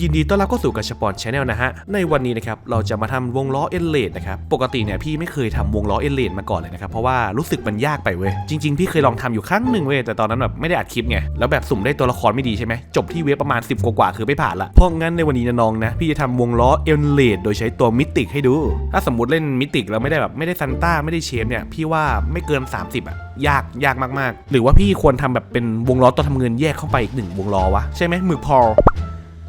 ยินดีต้อนรับเข้าสู่กัชปอนชาแนลนะฮะ ในวันนี้นะครับเราจะมาทำวงล้อเอลเลดนะครับ ปกติเนี่ยพี่ไม่เคยทำวงล้อเอลเลดมาก่อนเลยนะครับ เพราะว่ารู้สึกมันยากไปเว้ย จริง ๆ พี่เคยลองทำอยู่ครั้งหนึ่งเว้ย แต่ตอนนั้นแบบไม่ได้อัดคลิปไง แล้วแบบสุ่มได้ตัวละครไม่ดีใช่ไหม จบที่เวฟประมาณ 10 กว่าๆคือไม่ผ่านละ เพราะงั้นในวันนี้นะน้องนะ พี่จะทำวงล้อเอลเลดโดยใช้ตัวมิติกให้ดู ถ้าสมมติเล่นมิติกแล้วไม่ได้แบบไม่ได้ซันต้าไม่ได้เชฟเนี่ยพี่ว่าไม่เกิน 30อะยากยากมากๆ หรือว่าพี่ควรทำแบบเป็นวงล้อตัวทำเงินแยกเข้าไปอีกหนึ่งวงล้อวะใช่ไหมมึกพอ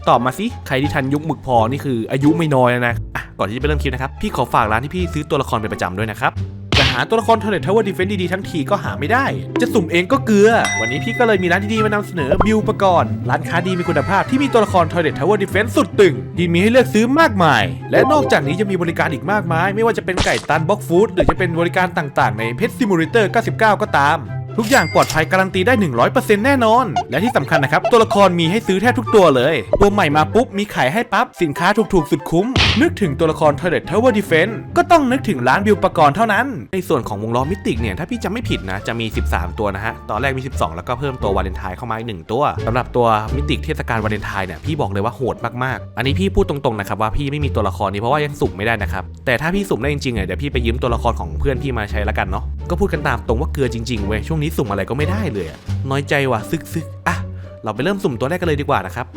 ตอบมาสิ ใครที่ทันยุคหมึกพอนี่คืออายุไม่น้อยนะอะก่อนที่จะไปเริ่มคลิปนะครับ พี่ขอฝากร้านที่พี่ซื้อตัวละครเป็นประจำด้วยนะครับจะหาตัวละครเทเลทาวเวอร์ดีเฟนดีๆทั้งทีก็หาไม่ได้ จะสุ่มเองก็เกลือ วันนี้พี่ก็เลยมีร้านดีๆมานำเสนอบิวประกรณ์ร้านค้าดีมีคุณภาพที่มีตัวละคร Toilet Tower Defense สุดตึงที่มีให้เลือกซื้อมากมาย และนอกจากนี้จะมีบริการอีกมากมาย ไม่ว่าจะเป็นไก่ตันบ็อกฟู้ดหรือจะเป็นบริการต่างๆ ในเพ t ซิมูเลเตอร์ 99 ก็ตาม ทุกอย่างปลอดภัยการันตีได้ 100%แน่นอน และที่สำคัญนะครับ ตัวละครมีให้ซื้อแทบทุกตัวเลย ตัวใหม่มาปุ๊บ มีขายให้ปั๊บ สินค้าถูกๆ สุดคุ้ม นึกถึงตัวละคร Toilet Tower Defense ก็ต้องนึกถึงร้านบิวปกรณ์เท่านั้น ในส่วนของวงล้อมิติกเนี่ย ถ้าพี่จำไม่ผิดนะ จะมี 13 ตัวนะฮะ ตอนแรกมี 12 แล้วก็เพิ่มตัววาเลนไทน์เข้ามาอีกหนึ่งตัวสำหรับตัวมิติกเทศกาลวาเลนไทน์เนี่ยพี่บอกเลยว่าโหดมากๆ อันนี้พี่พูดตรงๆนะครับว่าพี่ไม่มีตัวละครนี้เพราะว่ายังสุ่มไม่ได้นะครับแต่ถ้าพี่สุ่มได้จริงๆเนี่ยเดี๋ยวพี่ไปยืมตัวละครของเพื่อนพี่มาใช้ละกันเนาะก็พูดกันตามตรงว่าเกลือจริงๆเว้ยช่วงนี้สุ่มอะไรก็ไม่ได้เลยน้อยใจว่ะซึกซึกอะเราไปเริ่มสุ่มตัวแรกกันเลยดีกว่านะครับ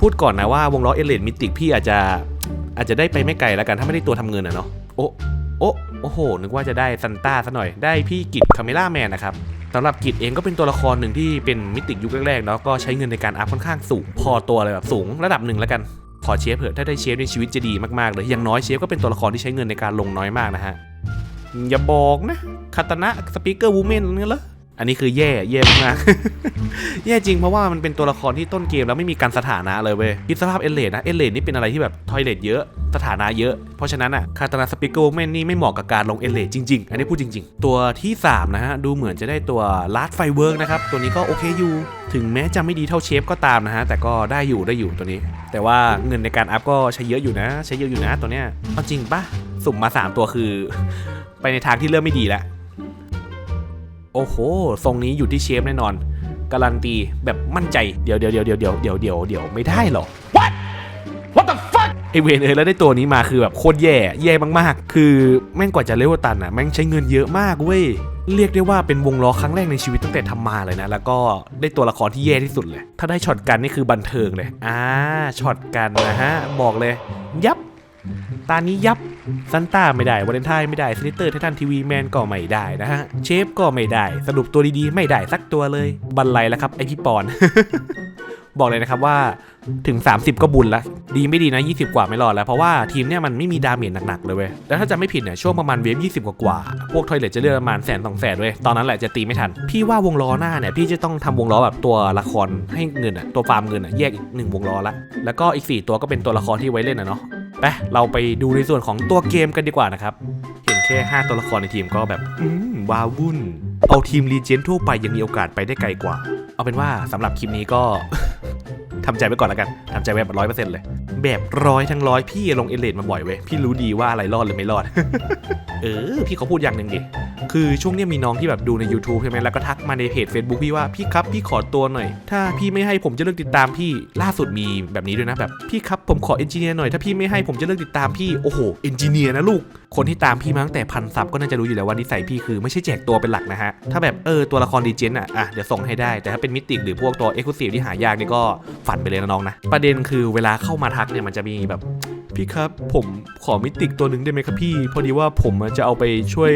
พูดก่อนนะว่าวงล้อเอเลนมิติกพี่อาจจะอาจจะได้ไปไม่ไกลแล้วกันถ้าไม่ได้ตัวทำเงินอะเนาะโอ้โอ้โอ้โห นึกว่าจะได้ซันต้าซะหน่อยได้พี่กิจคาเมล่าแมนนะครับสำหรับกิจเองก็เป็นตัวละครหนึ่งที่เป็นมิติยุคแรกๆเนาะก็ใช้เงินในการอัพค่อนข้างสูง พอตัวเลยแบบสูงระดับหนึ่งแล้วกันขอเชฟเถอะถ้าได้เชฟในชีวิตจะดีมากๆเลยอย่างน้อยเชฟก็เป็นตัวละครที่ใช้เงินในการลงน้อยมากนะฮะ อย่าบอกนะคาตานะสปีกเกอร์วูแมนนี่เหรออันนี้คือแย่แย่มาก แย่จริงเพราะว่ามันเป็นตัวละครที่ต้นเกมแล้วไม่มีการสถานะเลยเว้ยคิดสภาพเอเลดนะเอเลดนี่เป็นอะไรที่แบบทอยเลดเยอะสถานะเยอะ เพราะฉะนั้นอะคาตานาสปิเกอร์แมนนี่ไม่เหมาะกับการลงเอเลดจริง ๆ อันนี้พูดจริง ๆ ตัวที่ 3 นะฮะ ดูเหมือนจะได้ตัวลาร์ดไฟเวิร์กนะครับ ตัวนี้ก็โอเคอยู่ ถึงแม้จะไม่ดีเท่าเชฟก็ตามนะฮะ แต่ก็ได้อยู่ได้อยู่ตัวนี้ แต่ว่าเงินในการอัพก็ใช้เยอะอยู่นะ ใช้เยอะอยู่นะตัวเนี้ยเอาจริงปะสุ่มมา 3 ตัวคือ ไปในทางที่เริ่มไม่ดีแล้ว โอ้โห ทรงนี้อยู่ที่เชฟแน่นอน การันตีแบบมั่นใจ เดี๋ยวเดี๋ยวเดี๋ยวเดี๋ยวเดี๋ยวเดี๋ยวเดี๋ยวเดี๋ยวไม่ได้หรอก What What the fuck ไอเวนเอยแล้วได้ตัวนี้มาคือแบบโคตรแย่ แย่มากๆ คือแม่งกว่าจะเลเวลตันอะแม่งใช้เงินเยอะมากเว้ย เรียกได้ว่าเป็นวงล้อครั้งแรกในชีวิตตั้งแต่ทำมาเลยนะ แล้วก็ได้ตัวละครที่แย่ที่สุดเลย ถ้าได้ช็อตกันนี่คือบันเทิงเลย อ่า ช็อตกันนะฮะ บอกเลย ยับ ตานี้ยับ ซันต้าไม่ได้วาเลนไทน์ไม่ได้สนิเตอร์ไททันทีวีแมนก็ไม่ได้นะฮะ เชฟก็ไม่ได้ สรุปตัวดีๆ ไม่ได้สักตัวเลยบันไลแล้วครับไอพี่ปอน บอกเลยนะครับว่าถึง 30 ก็บุญละ ดีไม่ดีนะ 20 กว่าไม่รอดแล้ว เพราะว่าทีมเนี่ยมันไม่มีดาเมจหนัก ๆ เลยเว้ย แล้วถ้าจะไม่ผิดเนี่ยช่วงประมาณเวฟ20 กว่าๆพวกทอยเลทจะเลือกประมาณแสนสองแสนด้ย ตอนนั้นแหละจะตีไม่ทัน พี่ว่าวงล้อหน้าเนี่ย พี่จะต้องทำวงล้อแบบตัวละครให้เงินอะตัวฟาร์มเงินอะแยกอีกหนึ่งวงล้อละแล้วก็อีก 4 ตัวก็เป็นตัวละครที่ไว้เล่นอะเนาะ ไปเราไปดูในส่วนของตัวเกมกันดีกว่านะครับ เห็นแค่ 5 ตัวละครในทีมก็แบบอืมว้าวุ่น เอาทีมรีเจนทั่วไปยังมีโอกาสไปได้ไกลกว่า เอาเป็นว่าสำหรับคลิปนี้ก็ทำใจไว้ก่อนแล้วกันทำใจแบบร้อยเปอร์เซ็นต์เลย แบบร้อยทั้งร้อยพี่ลงเอเลดมาบ่อยเว้ยพี่รู้ดีว่าอะไรรอดหรือไม่รอด เออ พี่เขาพูดอย่างหนึ่งดิ คือช่วงนี้มีน้องที่แบบดูใน YouTube ใช่ไหมแล้วก็ทักมาในเพจ Facebook พี่ว่าพี่ครับพี่ขอตัวหน่อย ถ้าพี่ไม่ให้ผมจะเลิกติดตามพี่ล่าสุดมีแบบนี้ด้วยนะแบบพี่ครับผมขอเอนจิเนียร์หน่อยถ้าพี่ไม่ให้ผมจะเลิกติดตามพี่โอ้โหเอนจิเนียร์นะลูก คนที่ตามพี่มาตั้งแต่พันซับก็น่าจะรู้อยู่แล้วว่านิสัยพี่คือไม่ใช่แจกตัวเป็นหลักนะฮะถ้าแบบเออตัวละครดีเจนอะอะเดี๋ยวส่งให้ได้แต่ถ้าเป็นมิติหรือพวกตัวเอ็กซ์คลูซีฟที่หายากนี่ก็ฝันไปเลยนะน้องนะประเด็นคือเวลาเข้ามาทักเนี่ยมันจะมีแบบ พี่ครับ ผมขอมิติกตัวหนึ่งได้ไหมครับพี่ พอดีว่าผมจะเอาไปช่วย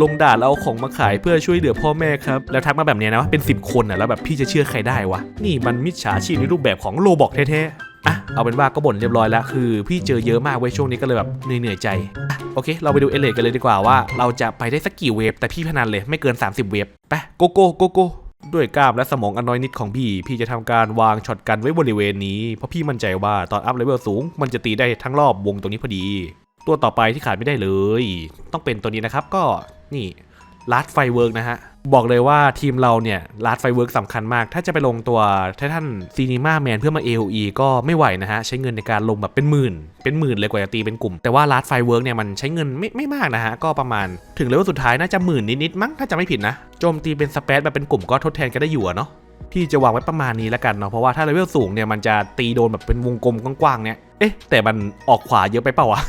ลงด่านแล้วเอาของมาขายเพื่อช่วยเหลือพ่อแม่ครับ แล้วทักมาแบบเนี้ยนะว่าเป็น 10 คนอะแล้วแบบพี่จะเชื่อใครได้วะ นี่มันมิจฉาชีพในรูปแบบของโลบอกแท้ๆ อะ เอาเป็นว่าก็บ่นเรียบร้อยแล้ว คือพี่เจอเยอะมากเว้ยช่วงนี้ก็เลยแบบเหนื่อยๆใจอะโอเค เราไปดูเอเลกันเลยดีกว่าว่า เราจะไปได้สักกี่เวฟแต่พี่พนันเลยไม่เกิน 30 เวฟไปโกโก้โกโก้ ด้วยกล้ามและสมองอันน้อยนิดของพี่ พี่จะทำการวางช็อตกันไว้บริเวณนี้ เพราะพี่มั่นใจว่าตอนอัพเลเวลสูง มันจะตีได้ทั้งรอบวงตรงนี้พอดี ตัวต่อไปที่ขาดไม่ได้เลย ต้องเป็นตัวนี้นะครับก็นี่ ลาร์ดไฟเวิร์กนะฮะ บอกเลยว่าทีมเราเนี่ยลาร์ดไฟเวิร์กสำคัญมาก ถ้าจะไปลงตัวไททันซีนีมาแมนเพื่อมา AOE ก็ไม่ไหวนะฮะ ใช้เงินในการลงแบบเป็นหมื่น เป็นหมื่นเลยกว่าจะตีเป็นกลุ่ม แต่ว่าลาร์ดไฟเวิร์กเนี่ยมันใช้เงินไม่ไม่มากนะฮะ ก็ประมาณถึงเลเวลสุดท้ายน่าจะหมื่นนิดๆมั้งถ้าจะไม่ผิดนะโจมตีเป็นสเปซแบบเป็นกลุ่มก็ทดแทนกันได้อยู่อะเนาะพี่จะวางไว้ประมาณนี้แล้วกันเนาะเพราะว่าถ้าเลเวลสูงเนี่ยมันจะตีโดนแบบเป็นวงกลมกว้างๆเนี่ยเอ๊ะแต่มันออกขวาเยอะไปเปล่าวะ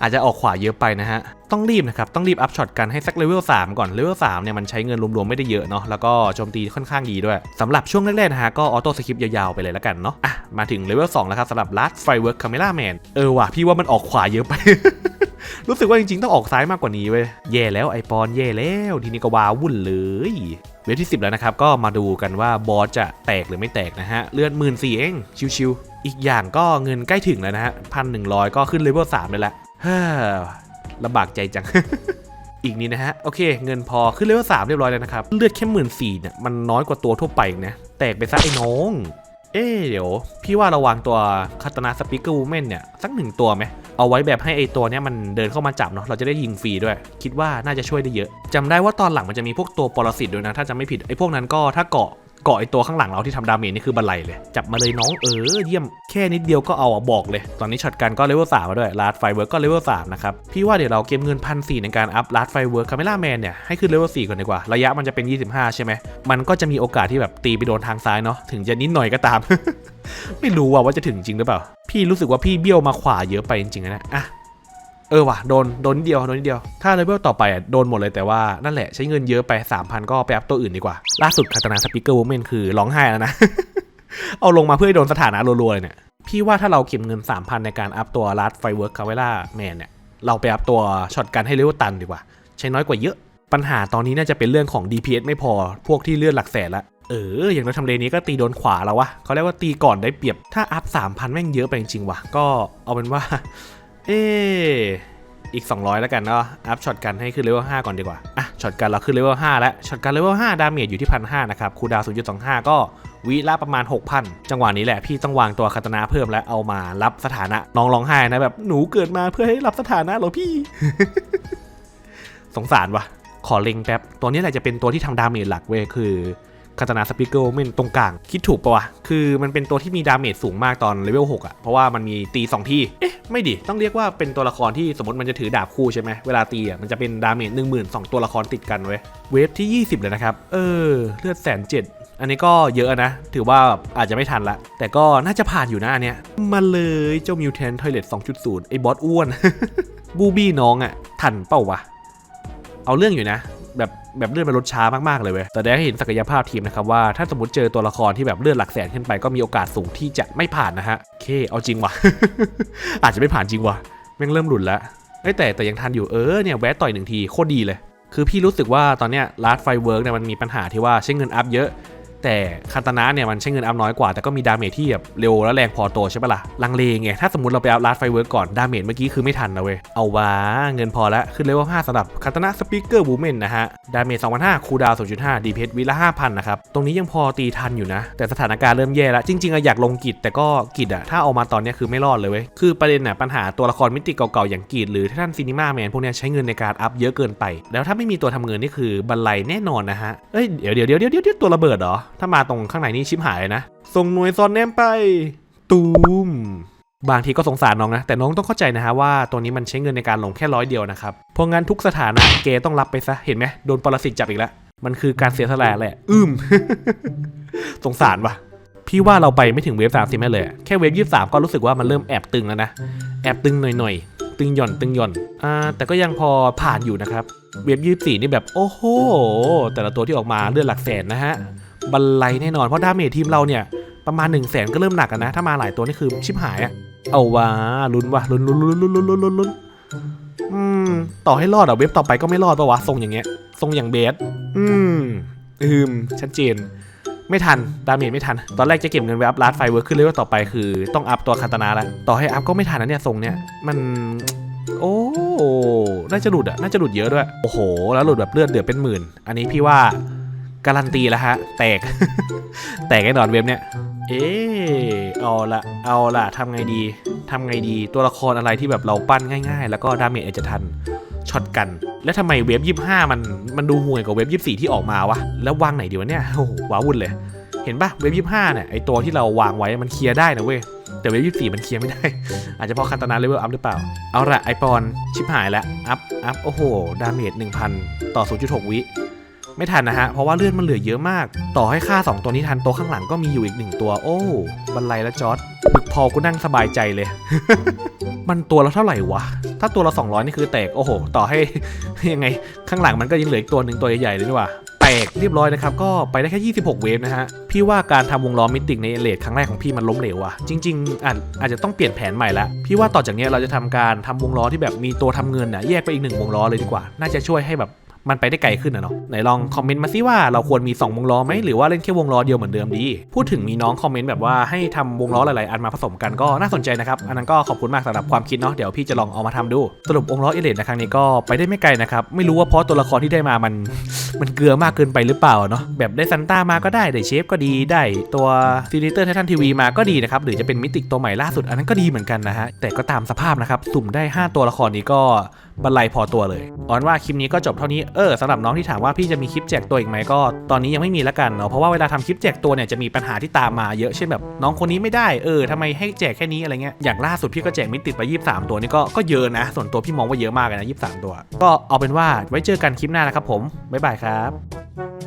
อาจจะออกขวาเยอะไปนะฮะ ต้องรีบนะครับ ต้องรีบอัพช็อตกันให้สักเลเวล3ก่อน เลเวล3เนี่ยมันใช้เงินรวมๆไม่ได้เยอะเนาะ แล้วก็โจมตีค่อนข้างดีด้วย สำหรับช่วงแรกๆนะฮะ ก็ออโต้สคริปต์ยาวๆไปเลยแล้วกันเนาะ อะ มาถึงเลเวล2แล้วครับสำหรับ Last Firework Camera Man เออว่ะพี่ว่ามันออกขวาเยอะไปรู้สึกว่าจริงๆ ต้องออกซ้ายมากกว่านี้เว้ย แย่แล้วไอปอนแย่แล้วทีนี้ก็ว้าวุ่นเลยเวฟที่ 10 แล้วนะครับ ก็มาดูกันว่าบอสจะแตกหรือไม่แตกนะฮะ เลือดหมื่นสี่เอง ชิวๆอีกอย่างก็เงินใกล้ถึงแล้วนะฮะพันหนึ่งร้อยก็ขึ้นเลเวล3เลยละ ฮ้อลำบากใจจัง อีกนี้นะฮะ โอเค เงินพอขึ้นเลเวล3เรียบร้อยแล้วนะครับ เลือดแค่หมื่นสี่เนี่ย มันน้อยกว่าตัวทั่วไปนะ แตกไปซะไอ้น้อง เอ๊เดี๋ยว พี่ว่าเราวางตัวคาตนาสปิเกอร์วูแมนเนี่ย สักหนึ่งตัวไหม เอาไว้แบบให้ไอตัวเนี้ยมันเดินเข้ามาจับเนาะ เราจะได้ยิงฟรีด้วย คิดว่าน่าจะช่วยได้เยอะจำได้ว่าตอนหลังมันจะมีพวกตัวปรสิตด้วยนะ ถ้าจำไม่ผิด ไอพวกนั้นก็ถ้าเกาะ เกาะไอตัวข้างหลังเราที่ทำดาเมจนี่คือบันไลเลย จับมาเลยน้องเออเยี่ยมแค่นิดเดียวก็เอาอะบอกเลย ตอนนี้ช็อตกันก็เลเวลสามมาด้วยลาดไฟเวิร์กก็เลเวลสามนะครับ พี่ว่าเดี๋ยวเราเก็บเงินพันสี่ในการอัพลาดไฟเวิร์กคาเมล่าแมนเนี่ยให้ขึ้นเลเวลสี่ก่อนดีกว่า ระยะมันจะเป็น 25 ใช่ไหมมันก็จะมีโอกาสที่แบบตีไปโดนทางซ้ายเนาะถึงจะนิดหน่อยก็ตาม ไม่รู้ว่าว่าจะถึงจริงหรือเปล่า พี่รู้สึกว่าพี่เบี้ยวมาขวาเยอะไปจริงๆนะอะ เออว่ะโดนโดนนิดเดียวโดนนิดเดียว ถ้าเลเวลต่อไปอะโดนหมดเลยแต่ว่านั่นแหละใช้เงินเยอะไป 3,000 ก็ไปอัพตัวอื่นดีกว่า ล่าสุดคาตนาสปิเกอร์วูแมนคือร้องไห้แล้วนะ เอาลงมาเพื่อให้โดนสถานะรัวๆเลยเนี่ย พี่ว่าถ้าเราเก็บเงิน 3,000 ในการอัพตัวลัดไฟเวิร์กคาเวล่าแมนเนี่ยเราไปอัพตัวช็อตกันให้เลเวลตันดีกว่า ใช้น้อยกว่าเยอะ ปัญหาตอนนี้น่าจะเป็นเรื่องของ DPS ไม่พอพวกที่เลือดหลักแสนละเออ อย่างเราทำเลนี้ก็ตีโดนขวาแล้ววะเขาเรียกว่าตีก่อนได้เปรียบ ถ้าอัพ3,000แม่งเยอะไปจริงๆวะก็เอาเป็นว่า เอออีก 200 แล้วกันเนาะอัพช็อตกันให้ขึ้นเลเวล5ก่อนดีกว่า อะช็อตกันเราขึ้นเลเวล5แล้วช็อตกันเลเวล5ดาเมจอยู่ที่1,500นะครับคูดาวน์0.25 ก็วิละประมาณ 6,000 จังหวะนี้แหละพี่ต้องวางตัวคาตนาเพิ่มและเอามารับสถานะน้องร้องไห้นะแบบหนูเกิดมาเพื่อให้รับสถานะเหรอพี่ สงสารวะขอเล็งแป๊บตัวนี้แหละจะเป็นตัวที่ทำดาเมจหลักเว้ยคือ คาตนาสปิเกอร์เมนตรงกลาง คิดถูกปะวะ คือมันเป็นตัวที่มีดาเมจสูงมากตอนเลเวล6อะเพราะว่ามันมีตี 2 ที่ เอ๊ะ ไม่ดิ ต้องเรียกว่าเป็นตัวละครที่สมมติมันจะถือดาบคู่ใช่ไหม เวลาตีอะมันจะเป็นดาเมจ1 0 0 0 0 2ตัวละครติดกันเว้ย เวฟที่ 20 เลยนะครับ เออ เลือดแสนเจ็ดอันนี้ก็เยอะนะ ถือว่าอาจจะไม่ทันละ แต่ก็น่าจะผ่านอยู่นะอันเนี้ย มาเลยเจ้ามิวแทนทอยเลต2.0 ไอ้บอสอ้วน บูบี้น้องอะ ทันเป้าวะ เอาเรื่องอยู่นะ แบบแบบเลื่อนไปลดช้ามากๆเลยเว้ย แต่ได้เห็นศักยภาพทีมนะครับว่าถ้าสมมติเจอตัวละครที่แบบเลื่อนหลักแสนขึ้นไปก็มีโอกาสสูงที่จะไม่ผ่านนะฮะเค เอาจริงว่ะ อาจจะไม่ผ่านจริงว่ะแม่งเริ่มหลุดแล้วแต่แต่ยังทันอยู่เออเนี่ยแวะต่อยหนึ่งทีโคตรดีเลย คือพี่รู้สึกว่าตอนเนี้ยลาร์ดไฟเวิร์กเนี่ยมันมีปัญหาที่ว่าใช้เงินอัพเยอะ แต่คาตานะเนี่ยมันใช้เงินอัพน้อยกว่าแต่ก็มีดาเมจที่แบบเร็วและแรงพอตัวใช่ปะล่ะลังเลไงถ้าสมมติเราไปอัพลาดไฟเวิร์กก่อนดาเมจเมื่อกี้คือไม่ทันนะเว้ยเอาวะเงินพอแล้วขึ้นเลเวล5สำหรับคาตานะสปีกเกอร์บูเมนนะฮะดาเมจ2,500คูดาว0.5ดีเพชวิละ5,000นะครับตรงนี้ยังพอตีทันอยู่นะ แต่สถานการณ์เริ่มแย่แล้วจริงๆอะอยากลงกิจแต่ก็กิจอะถ้าเอามาตอนนี้คือไม่รอดเลยเว้ยคือประเด็นน่ะปัญหาตัวละครมิติเก่าๆอย่างกิจหรือท่านซีนิมาแมนพวกเนี้ยใช้เงินในการอัพเยอะเกินไป แล้วถ้าไม่มีตัวทำเงินนี่คือบันไลแน่นอนนะฮะเอ้ยเดี๋ยวเดี๋ยวเดี๋ยวเดี๋ยวตัวระเบิดเหรอถ้ามาตรงข้างในนี่ชิบหายเลยนะ ส่งหน่วยซอนแนมไป ตูม บางทีก็สงสารน้องนะ แต่น้องต้องเข้าใจนะฮะว่าตัวนี้มันใช้เงินในการลงแค่ร้อยเดียวนะครับ เพราะงั้นทุกสถานะเกต้องรับไปซะ เห็นไหมโดนปรสิตจับอีกแล้ว มันคือการเสียสละแหละ อืม สงสารวะพี่ว่าเราไปไม่ถึงเวฟสามสิบแม่เลย แค่เวฟยี่สามก็รู้สึกว่ามันเริ่มแอบตึงแล้วนะ แอบตึงหน่อยๆ ตึงหย่อนตึงหย่อน อ่า แต่ก็ยังพอผ่านอยู่นะครับ เวฟยี่สี่นี่แบบโอ้โห แต่ละตัวที่ออกมาเลือดหลักแสนนะฮะ บันไลแน่นอน เพราะดาเมจทีมเราเนี่ย ประมาณ1นึ่งแสนก็เริ่มหนักนะ ถ้ามาหลายตัวนี่คือชิบหายอะเอาวะลุ้นวะลุ้นลุ้นลุ้นลุ้นลุ้นลุ้นลุ้นลุ้นอืมต่อให้รอดอะเว็บต่อไปก็ไม่รอดปะวะทรงอย่างเงี้ยทรงอย่างเบสอืมอืมชัดเจน ไม่ทันดาเมจไม่ทัน ตอนแรกจะเก็บเงินไว้อัพลาดไฟเวิร์คขึ้นเลยว่าต่อไปคือ ต้องอัพตัวคาตานาแล้วต่อให้อัพก็ไม่ทันนะเนี่ยทรงเนี้ยมันโอ้ น่าจะหลุดอะน่าจะหลุดเยอะด้วย โอ้โห แล้วหลุดแบบเลือดเดือดเป็นหมื่น อันนี้พี่ว่า การันตีแล้วฮะ แตก แตกแน่นอนเว็บเนี้ยเอ๊ะเอาละเอาละทำไงดีทำไงดีตัวละครอะไรที่แบบเราปั้นง่าย ๆ แล้วก็ดาเมจอาจจะทันช็อตกัน แล้วทำไมเว็บยี่ห้ามันมันดูห่วยกว่าเว็บยี่สี่ที่ออกมาวะ แล้ววางไหนดีวะเนี่ยโอ้โหว้าวุ่นเลย เห็นปะเว็บยี่ห้าเนี่ยไอตัวที่เราวางไว้มันเคลียร์ได้นะเว้ยแต่เว็บยี่สี่มันเคลียร์ไม่ได้ อาจจะเพราะคันตนาเลเวลอัพหรือเปล่า เอาละไอปอนชิปหายแล้วอัพอัพโอ้โห ดาเมจ1,000 ต่อ 0.6 วิ ไม่ทันนะฮะ เพราะว่าเลือดมันเหลือเยอะมาก ต่อให้ฆ่า 2 ตัวนี้ทันตัวข้างหลังก็มีอยู่อีกหนึ่งตัว โอ้ บันไลและจอร์ดบึกพอกูนั่งสบายใจเลย มันตัวละเท่าไหร่วะ ถ้าตัวละ200 นี่คือแตก โอ้โห ต่อให้ยังไง ข้างหลังมันก็ยังเหลืออีกตัวหนึ่งตัวใหญ่ๆเลยนี่ว่าแตกเรียบร้อยนะครับ ก็ไปได้แค่ 26 เวฟนะฮะ พี่ว่าการทำวงล้อมิติกในเอเลดครั้งแรกของพี่มันล้มเหลวอะจริงๆอาจอาจจะต้องเปลี่ยนแผนใหม่ละพี่ว่าต่อจากนี้เราจะทำการทำวงล้อที่แบบมีตัวทำเงินนะแยกไปอีกหนึ่งวงล้อเลยดีกว่า น่าจะช่วยให้แบบ มันไปได้ไกลขึ้นนะเนาะไหนลองคอมเมนต์มาสิว่าเราควรมี 2 วงล้อไหมหรือว่าเล่นแค่วงล้อเดียวเหมือนเดิมดี พูดถึงมีน้องคอมเมนต์แบบว่าให้ทำวงล้อหลายๆอันมาผสมกันก็น่าสนใจนะครับ อันนั้นก็ขอบคุณมากสำหรับความคิดเนาะเดี๋ยวพี่จะลองเอามาทำดู สรุปวงล้อเอเลนในครั้งนี้ก็ไปได้ไม่ไกลนะครับไม่รู้ว่าเพราะตัวละครที่ได้มามันมันเกลือมากเกินไปหรือเปล่าเนาะแบบได้ซันต้ามาก็ได้ได้เชฟก็ดีได้ตัวซีนิเตอร์ไททันทีวีมาก็ดีนะครับหรือจะเป็นมิติตัวใหม่ล่าสุดอันนั้นก็ดีเหมือนกันนะฮะแต่ก็ตามสภาพนะครับสุ่มได้ 5 ตัวละครนี้ก็ บรรลัยพอตัวเลยออนว่าคลิปนี้ก็จบเท่านี้ เออสำหรับน้องที่ถามว่าพี่จะมีคลิปแจกตัวอีกไหมก็ตอนนี้ยังไม่มีละกันเนาะเพราะว่าเวลาทำคลิปแจกตัวเนี่ยจะมีปัญหาที่ตามมาเยอะเช่นแบบ น้องคนนี้ไม่ได้เออทำไมให้แจกแค่นี้อะไรเงี้ยอย่างล่าสุดพี่ก็แจกมิติไป 23 ตัวนี่ก็ก็เยอะนะ ส่วนตัวพี่มองว่าเยอะมากเลยนะ23 ตัว ก็เอาเป็นว่าไว้เจอกันคลิปหน้านะครับผมบ๊ายบายครับ